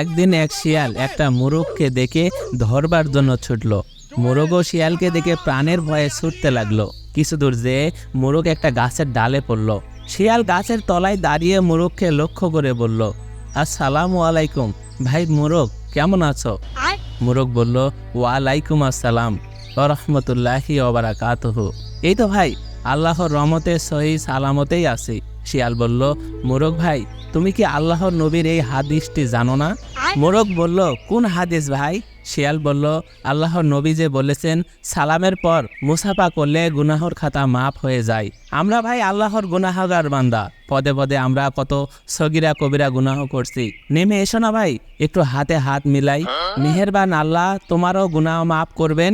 একদিন এক শিয়াল একটা মোরগকে দেখে ধরবার জন্য ছুটলো। মোরগও শিয়ালকে দেখে প্রাণের ভয়ে ছুটতে লাগল। কিছু দূর যেয়ে মোরগ একটা গাছের ডালে পড়ল। শিয়াল গাছের তলায় দাঁড়িয়ে মোরগকে লক্ষ্য করে বলল আসসালামু আলাইকুম। ভাই মোরগ কেমন আছো? মোরগ বলল ওয়ালাইকুম আসসালাম। রহমতুল্লাহি ওবারাকাতহ এই তো ভাই আল্লাহর রহমতে সহি সালামতেই আছি। শিয়াল বলল, মোরগ ভাই, তুমি কি আল্লাহর নবীর এই হাদিসটি জানো না? মোরগ বলল, কোন হাদিস ভাই? শিয়াল বলল, আল্লাহর নবী যে বলেছেন, সালামের পর মুসাফা করলে গুনাহর খাতা মাফ হয়ে যায়। আমরা ভাই আল্লাহর গুনাহগার বান্দা। পদে পদে আমরা কত সগিরা কবিরা গুনাহ করছি। নেমে এসো না ভাই, একটু হাতে হাত মিলাই। মেহেরবান আল্লাহ তোমারও গুনাহ মাফ করবেন,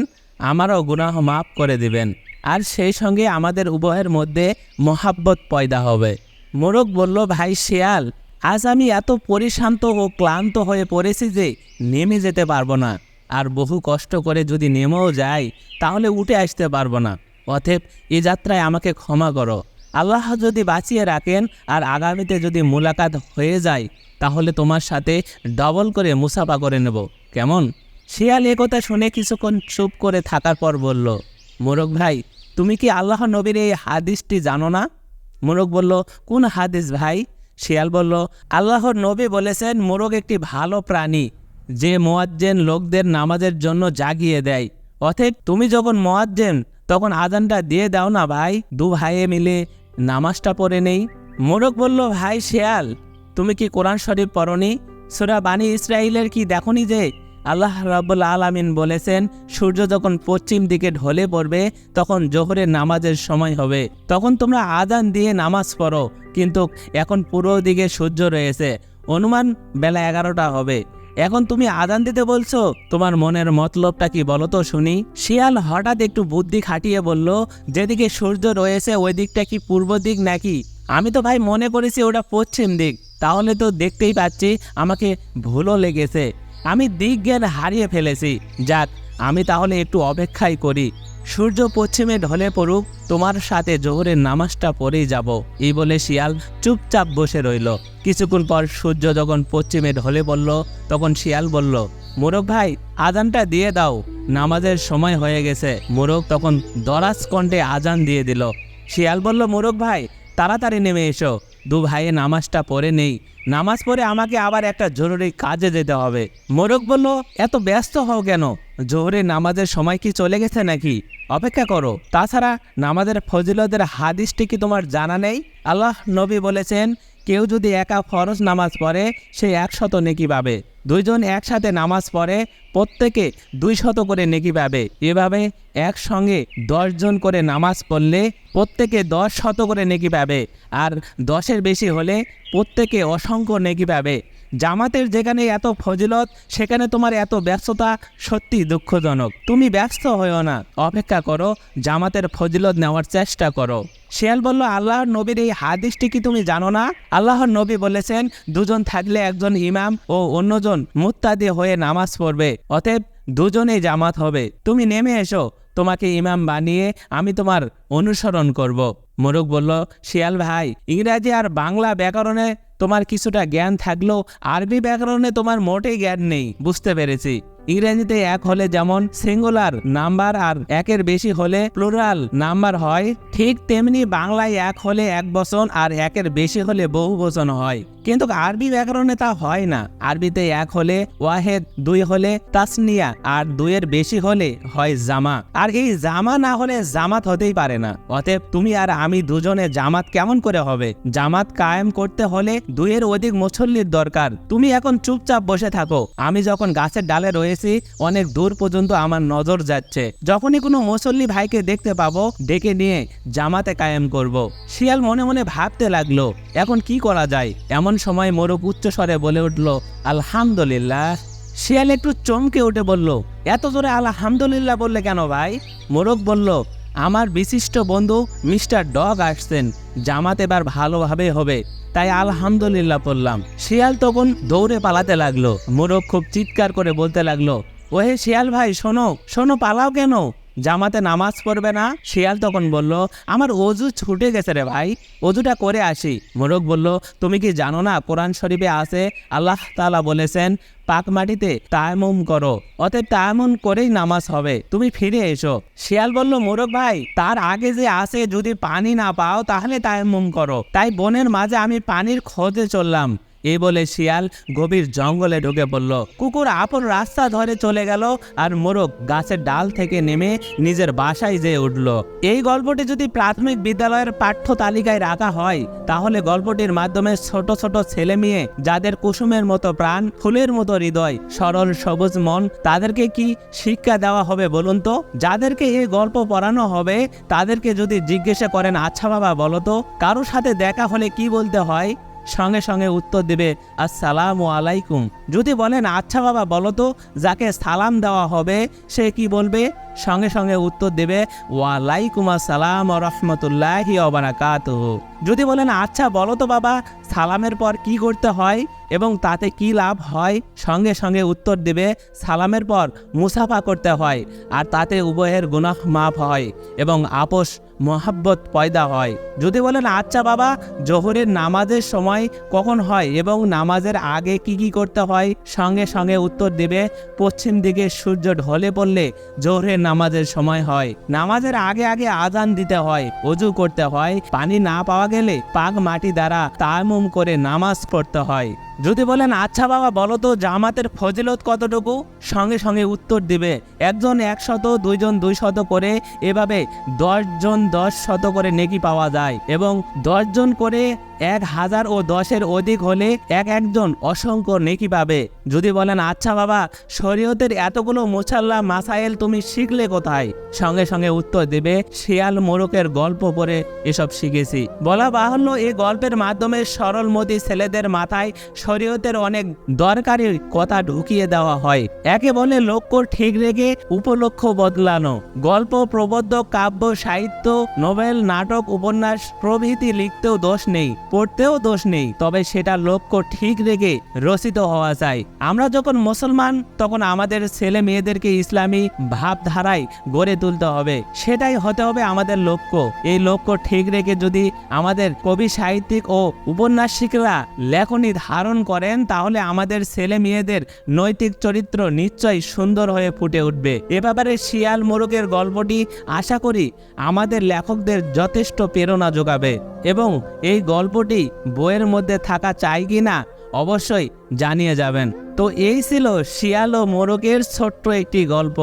আমারও গুনাহ মাফ করে দিবেন। আর সেই সঙ্গে আমাদের উভয়ের মধ্যে মহাব্বত পয়দা হবে। মোরগ বলল, ভাই শেয়াল, আজ আমি এত পরিশান্ত ও ক্লান্ত হয়ে পড়েছি যে নেমে যেতে পারব না। আর বহু কষ্ট করে যদি নেমেও যাই, তাহলে উঠে আসতে পারব না। অথেব এ যাত্রায় আমাকে ক্ষমা করো। আল্লাহ যদি বাঁচিয়ে রাখেন আর আগামীতে যদি মোলাকাত হয়ে যায়, তাহলে তোমার সাথে ডবল করে মুসাফা করে নেব। কেমন? শিয়াল একথা শুনে কিছুক্ষণ চুপ করে থাকার পর বলল মোরগ ভাই, তুমি কি আল্লাহ নবীর এই হাদিসটি জানো না? মোরগ বলল, কোন হাদিস ভাই? শিয়াল বলল আল্লাহর নবী বলেছেন, মোরগ একটি ভালো প্রাণী, যে মোয়াজ্জেন লোকদের নামাজের জন্য জাগিয়ে দেয়। অতএব তুমি যখন মোয়াজ্জেন, তখন আজানটা দিয়ে দাও না ভাই, দু ভাইয়ে মিলে নামাজটা পড়ে নেই। মোরগ বলল, ভাই শেয়াল, তুমি কি কোরআন শরীফ পড়নি? সুরা বানী ইসরায়েলের কি দেখনি যে আল্লাহ রাবুল আলামিন বলেছেন, সূর্য যখন পশ্চিম দিকে ঢলে পড়বে, তখন জোহরের নামাজের সময় হবে। তখন তোমরা আজান দিয়ে নামাজ পড়ো, কিন্তু এখন পুরো দিকে সূর্য রয়েছে, অনুমান বেলা এগারোটা হবে। এখন তুমি আদান দিতে বলছো, তোমার মনের মতলবটা কি বলো তো শুনি। শিয়াল হঠাৎ একটু বুদ্ধি খাটিয়ে বলল, যেদিকে সূর্য রয়েছে, ওই দিকটা কি পূর্ব দিক নাকি? আমি তো ভাই মনে করেছি ওটা পশ্চিম দিক, তাহলে তো দেখতেই পাচ্ছি, আমাকে ভুলও লেগেছে। আমি দিক জ্ঞান হারিয়ে ফেলেছি। যাক, আমি তাহলে একটু অপেক্ষাই করি। সূর্য পশ্চিমে ঢলে পড়ুক, তোমার সাথে জোহরের নামাজটা পড়েই যাব, এই বলে শিয়াল চুপচাপ বসে রইল। কিছুক্ষণ পর সূর্য যখন পশ্চিমে ঢলে পড়ল, তখন শিয়াল বলল, মোরগ ভাই, আজানটা দিয়ে দাও। নামাজের সময় হয়ে গেছে। মোরগ তখন দরাজ কণ্ঠে আজান দিয়ে দিল। শিয়াল বলল, মোরগ ভাই, তাড়াতাড়ি নেমে এসো। দু ভাইয়ে নামাজটা পড়ে নেই। নামাজ পড়ে আমাকে আবার একটা জরুরি কাজে যেতে হবে। মোরক বলল, এত ব্যস্ত হও কেন? জোহরে নামাজের সময় কি চলে গেছে নাকি? অপেক্ষা করো। তাছাড়া নামাজের ফজিলতের হাদিসটি কি তোমার জানা নেই? আল্লাহ নবী বলেছেন কেউ যদি একা ফরজ নামাজ পড়ে, সে একশত নেকি পাবে। দুইজন একসাথে নামাজ পড়ে, প্রত্যেকে দুই শত করে নেকি পাবে। এভাবে একসঙ্গে দশজন করে নামাজ পড়লে প্রত্যেকে দশ শত করে নেকি পাবে। আর দশের বেশি হলে প্রত্যেকে অসংখ্য নেকি পাবে। জামাতের যেখানে এত ফজিলত, সেখানে তোমার এত ব্যস্ততা সত্যি দুঃখজনক। তুমি ব্যস্ত হয়েও না। অপেক্ষা করো, জামাতের ফজিলত নেওয়ার চেষ্টা করো। শিয়াল বলল, আল্লাহর নবীর এই হাদিসটি কি তুমি জানো না? আল্লাহর নবী বলেছেন, দুজন থাকলে একজন ইমাম ও অন্যজন মুত্তাদি হয়ে নামাজ পড়বে, অতএব দুজনেই জামাত হবে। তুমি নেমে এসো, তোমাকে ইমাম বানিয়ে আমি তোমার অনুসরণ করব। মোরগ বলল, শিয়াল ভাই, ইংরাজি আর বাংলা ব্যাকরণে তোমার কিছুটা জ্ঞান থাকলেও আরবি ব্যাকরণে তোমার মোটেই জ্ঞান নেই, বুঝতে পেরেছি। ইংরেজিতে এক হলে যেমন সিঙ্গুলার নাম্বার আর একের বেশি হলে প্লুরাল নাম্বার হয়, ঠিক তেমনি বাংলায় এক হলে এক বচন আর একের বেশি হলে বহু বচন হয়। কিন্তু আরবি ব্যাকরণে তা হয় না। আরবিতে এক হলে ওয়াহেদ, দুই হলে তাসনিয়া, আর দুইয়ের বেশি হলে হয় জামা। আর এই জামা না হলে জামাত হতেই পারে না। অতএব তুমি আর আমি দুজনে জামাত কেমন করে হবে? জামাত কায়েম করতে হলে দুইয়ের অধিক মুসল্লির দরকার। তুমি এখন চুপচাপ বসে থাকো। আমি যখন গাছের ডালে রয়েছি, অনেক দূর পর্যন্ত আমার নজর যাচ্ছে। যখনই কোনো মুসল্লি ভাইকে দেখতে পাবো, ডেকে নিয়ে জামাতে কায়েম করব। শিয়াল মনে মনে ভাবতে লাগল, এখন কি করা যায়? এমন সময় মোরগ উচ্চস্বরে বলে উঠল, আলহামদুলিল্লাহ। শিয়াল একটু চমকে উঠে বলল, এত জোরে আলহামদুলিল্লাহ বললে কেন ভাই? মোরগ বলল, আমার বিশিষ্ট বন্ধু মিস্টার ডগ আসছেন, জামাত এবার ভালোভাবে হবে। তাই আলহামদুলিল্লাহ বললাম। শিয়াল তখন দৌড়ে পালাতে লাগল। মোরগ খুব চিৎকার করে বলতে লাগল, ওহে শিয়াল ভাই, শোনো শোনো, পালাও কেন? জামাতে নামাজ পড়বে না? শিয়াল তখন বলল, আমার অজু ছুটে গেছে রে ভাই। অজুটা করে আসি। মোরগ বলল, তুমি কি জানো না কোরআন শরীফে আছে? আল্লাহ তাআলা বলেছেন, পাক মাটিতে তায়ামুম করো। অতএব তায়ামুম করেই নামাজ হবে। তুমি ফিরে এসো। শিয়াল বলল, মোরগ ভাই, তার আগে যে আসে যদি পানি না পাও, তাহলে তায়ামুম করো। তাই বনের মাঝে আমি পানির খোঁজে চললাম। এই বলে শিয়াল গভীর জঙ্গলে ঢুকে পড়ল। কুকুর আপন রাস্তা ধরে চলে গেল আর মোরগ গাছের ডাল থেকে নেমে নিজের বাসায় যেয়ে উঠল। এই গল্পটি যদি প্রাথমিক বিদ্যালয়ের পাঠ্য তালিকায় রাখা হয়, তাহলে গল্পটির মাধ্যমে ছোট ছোট ছেলে মেয়ে যাদের কুসুমের মতো প্রাণ, ফুলের মতো হৃদয়, সরল সবুজ মন, তাদেরকে কি শিক্ষা দেওয়া হবে বলুন তো? যাদেরকে এই গল্প পড়ানো হবে, তাদেরকে যদি জিজ্ঞাসা করেন আচ্ছা বাবা, বলো তো কারোর সাথে দেখা হলে কি বলতে হয়? সঙ্গে সঙ্গে উত্তর দেবে, আসসালামু আলাইকুম। যদি বলেন আচ্ছা বাবা, বলো তো, যাকে সালাম দেওয়া হবে, সে কি বলবে? সঙ্গে সঙ্গে উত্তর দেবে, ওয়ালাইকুম আসসালাম রহমতুল্লাহি অবারাকাত যদি বলেন আচ্ছা বলো তো বাবা, সালামের পর কি করতে হয় এবং তাতে কি লাভ হয়? সঙ্গে সঙ্গে উত্তর দেবে, সালামের পর মুসাফা করতে হয়, আর তাতে উভয়ের গুনাহ মাফ হয় এবং আপোষ মহাব্বত পয়দা হয়। যদি বলেন আচ্ছা বাবা, জোহরের নামাজের সময় কখন হয় এবং নামাজের আগে কি কি করতে হয়? সঙ্গে সঙ্গে উত্তর দেবে, পশ্চিম দিকে সূর্য ঢলে পড়লে জোহরের নামাজের সময় হয়। নামাজের আগে আগে আজান দিতে হয়, অজু করতে হয়। পানি না পাওয়া গেলে পাক মাটি দ্বারা তামুম করে নামাজ পড়তে হয়। যদি বলেন আচ্ছা বাবা, বলো তো জামাতের ফজিলত কতটুকু? সঙ্গে সঙ্গে উত্তর দিবে, একজন একশত, দুইজন দুই শত করে এভাবে দশজন দশ শত করে নেকি পাওয়া যায় এবং দশজন করে এক হাজার ও দশের অধিক হলে এক একজন অসংখ্য নেকি পাবে। যদি বলেন আচ্ছা বাবা, শরীয়তের এতগুলো মোসাল্লা মাসাইল তুমি শিখলে কোথায়? সঙ্গে সঙ্গে উত্তর দেবে, শিয়াল মোরকের গল্প পড়ে এসব শিখেছি। বলা বাহুল্য, এই গল্পের মাধ্যমে সরল সরলমতি ছেলেদের মাথায় শরীয়তের অনেক দরকারি কথা ঢুকিয়ে দেওয়া হয়। একে বলে লক্ষ্য ঠিক রেখে উপলক্ষ বদলানো। গল্প প্রবদ্ধ কাব্য, সাহিত্য নোবেল নাটক, উপন্যাস প্রভৃতি লিখতেও দোষ নেই। পড়তেও দোষ নেই, তবে সেটা লক্ষ্য ঠিক রেখে রচিত হওয়া চাই আমরা যখন মুসলমান, তখন আমাদের ছেলে মেয়েদেরকে ইসলামী ভাবধারায় গড়ে তুলতে হবে। সেটাই হতে হবে আমাদের লক্ষ্য। এই লক্ষ্য ঠিক রেখে যদি আমাদের কবি সাহিত্যিক ও উপন্যাসিকরা লেখনী ধারণ করেন, তাহলে আমাদের ছেলে মেয়েদের নৈতিক চরিত্র নিশ্চয়ই সুন্দর হয়ে ফুটে উঠবে। এ ব্যাপারে শিয়াল মোরগের গল্পটি আশা করি আমাদের লেখকদের যথেষ্ট প্রেরণা যোগাবে। এবং এই গল্পটি বইয়ের মধ্যে থাকা চাই কি না অবশ্যই জানিয়ে যাবেন। তো এই ছিল শিয়াল ও মোরগের ছোট্ট একটি গল্প।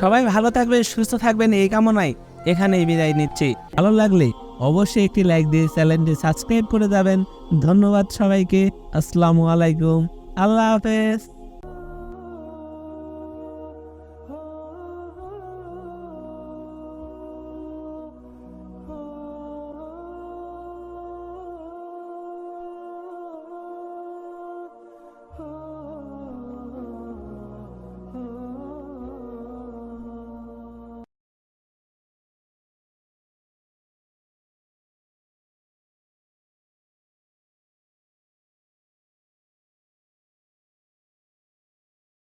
সবাই ভালো থাকবে সুস্থ থাকবেন, এই কামনায় এখানেই বিদায় নিচ্ছি। ভালো লাগলে অবশ্যই একটি লাইক দিয়ে চ্যানেলটি সাবস্ক্রাইব করে যাবেন। ধন্যবাদ সবাইকে, আসসালামু আলাইকুম। আল্লাহ হাফেজ।